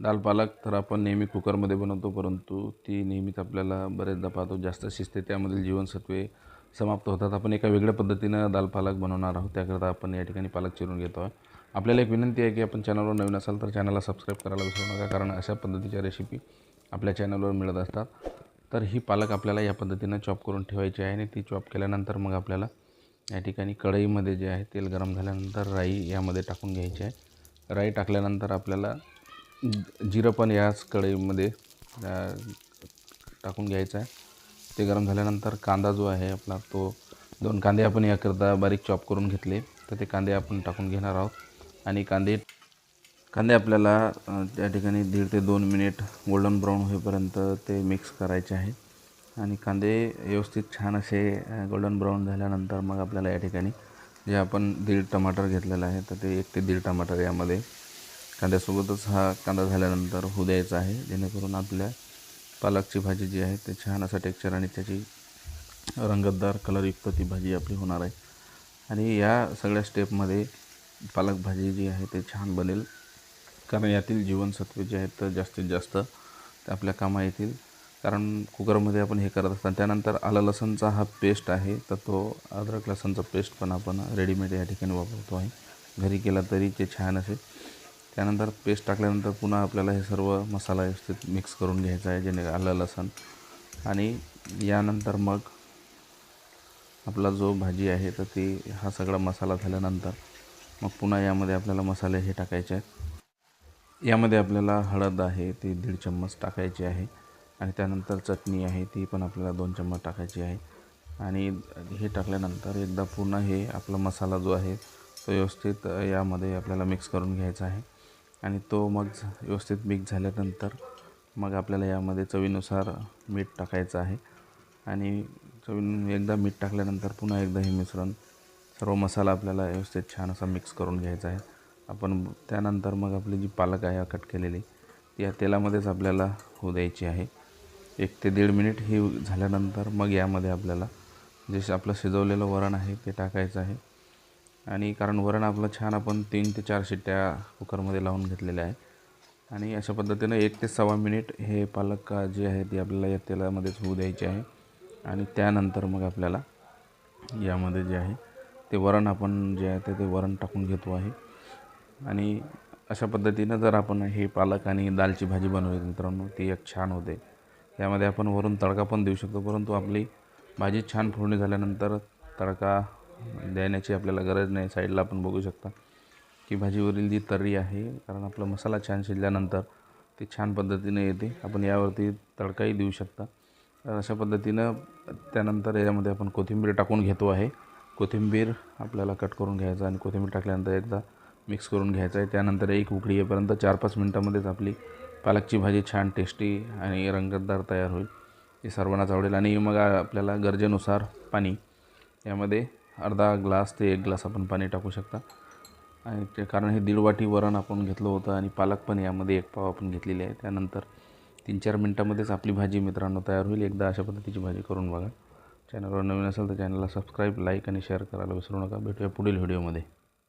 दाल पालक तर आपण नेहमी कुकरमध्ये बनवतो परंतु ती नेहमीच आपल्याला बरेचदा पाहतो. जास्त शिजते त्यामधील जीवनसत्वे समाप्त होतात. आपण एका वेगळ्या पद्धतीनं दाल पालक बनवणार आहोत. त्याकरता आपण या ठिकाणी पालक चिरून घेतो. आहे आपल्याला एक विनंती आहे की आपण चॅनलवर नवीन असाल तर चॅनलला सबस्क्राईब करायला विसरू नका कारण अशा पद्धतीच्या रेसिपी आपल्या चॅनलवर मिळत असतात. तर ही पालक आपल्याला या पद्धतीनं चॉप करून ठेवायची आहे आणि ती चॉप केल्यानंतर मग आपल्याला या ठिकाणी कढईमध्ये जे आहे तेल गरम झाल्यानंतर राई यामध्ये टाकून घ्यायची आहे. राई टाकल्यानंतर आपल्याला जिरं पण याच कढईमध्ये टाकून घ्यायचं आहे. ते गरम झाल्यानंतर कांदा जो आहे आपला तो दोन कांदे आपण याकरता बारीक चॉप करून घेतले तर ते कांदे आपण टाकून घेणार आहोत. आणि कांदे कांदे आपल्याला त्या ठिकाणी दीड ते दोन मिनिट गोल्डन ब्राऊन होईपर्यंत ते मिक्स करायचे आहे. आणि कांदे व्यवस्थित छान असे गोल्डन ब्राऊन झाल्यानंतर मग आपल्याला या ठिकाणी जे आपण दीड टमाटर घेतलेलं आहे तर ते एक ते दीड टमाटर यामध्ये कांद्यासोबतच हा कांदा झाल्यानंतर होऊ द्यायचा आहे. जेणेकरून आपल्या पालकची भाजी जी आहे ते छान असं टेक्चर आणि त्याची रंगतदार कलरयुक्त ती भाजी आपली होणार आहे. आणि या सगळ्या स्टेपमध्ये पालक भाजी जी आहे ते छान बनेल. कारण यातील जीवनसत्वे जे आहेत तर जास्तीत जास्त ते आपल्या कामा येतील. कारण कुकरमध्ये आपण हे करत असताना त्यानंतर आलं लसणचा हा पेस्ट आहे तर तो अद्रक लसणचा पेस्ट पण आपण रेडीमेड या ठिकाणी वापरतो आहे. घरी केला तरी ते छान असेल. त्यानंतर पेस्ट टाकल्यानंतर पुन्हा आपल्याला हे सर्व मसाला व्यवस्थित मिक्स करून घ्यायचा आहे जेणे आलं लसण. आणि यानंतर मग आपला जो भाजी आहे तर ती हा सगळा मसाला झाल्यानंतर मग पुन्हा यामध्ये आपल्याला मसाले हे टाकायचे आहेत. यामध्ये आपल्याला हळद आहे ती दीड चम्मच टाकायची आहे. आणि त्यानंतर चटणी आहे ती पण आपल्याला दोन चम्मच टाकायची आहे. आणि हे टाकल्यानंतर एकदा पुन्हा हे आपला मसाला जो आहे तो व्यवस्थित यामध्ये आपल्याला मिक्स करून घ्यायचा आहे. आणि तो मग व्यवस्थित मिक्स झाल्यानंतर मग आपल्याला यामध्ये चवीनुसार मीठ टाकायचं आहे. आणि चवी एकदा मीठ टाकल्यानंतर पुन्हा एकदा हे मिश्रण सर्व मसाला आपल्याला व्यवस्थित छान असा मिक्स करून घ्यायचा आहे. आपण त्यानंतर मग आपली जी पालक आहे कट केलेली ती या तेलामध्येच आपल्याला होऊ द्यायची आहे. एक ते दीड मिनिट ही झाल्यानंतर मग यामध्ये आपल्याला जे आपलं शिजवलेलं वरण आहे ते टाकायचं आहे. आणि कारण वरण आपलं छान आपण तीन ते चार शिट्ट्या कुकरमध्ये लावून घेतलेल्या आहे आणि अशा पद्धतीनं एक ते सव्वा मिनिट हे पालक जे आहे ती आपल्याला या तेलामध्येच होऊ द्यायची आहे. आणि त्यानंतर मग आपल्याला यामध्ये जे आहे ते वरण आपण जे आहे ते ते वरण टाकून घेतो आहे. आणि अशा पद्धतीनं जर आपण हे पालक आणि दालची भाजी बनवली मित्रांनो ती एक छान होते. यामध्ये आपण वरून तडका पण देऊ शकतो परंतु आपली भाजी छान फोडणी झाल्यानंतर तडका देण्याची आपल्याला गरज नाही. साईडला आपण बघू शकता की भाजीवरील जी तर्री आहे कारण आपला मसाला छान शिजल्यानंतर ती छान पद्धतीने येते. आपण यावरती तडकाही देऊ शकता. तर अशा पद्धतीनं त्यानंतर याच्यामध्ये आपण कोथिंबीर टाकून घेतो आहे. कोथिंबीर आपल्याला कट करून घ्यायचं आणि कोथिंबीर टाकल्यानंतर एकदा मिक्स करून घ्यायचं आहे. त्यानंतर एक उकळी येईपर्यंत चार पाच मिनटामध्येच आपली पालकची भाजी छान टेस्टी आणि रंगतदार तयार होईल. ती सर्वांनाच आवडेल. आणि मग आपल्याला गरजेनुसार पाणी यामध्ये अर्धा ग्लास ते एक ग्लास आपण पाणी टाकू शकता. आणि ते कारण हे दीड वाटी वरण आपण घेतलं होतं आणि पालक पण यामध्ये एक पाव आपण घेतलेली आहे. त्यानंतर तीन चार मिनटामध्येच आपली भाजी मित्रांनो तयार होईल. एकदा अशा पद्धतीची भाजी करून बघा. चॅनलवर नवीन असेल तर चॅनलला सबस्क्राईब लाईक आणि शेअर करायला विसरू नका. भेटूया पुढील व्हिडिओमध्ये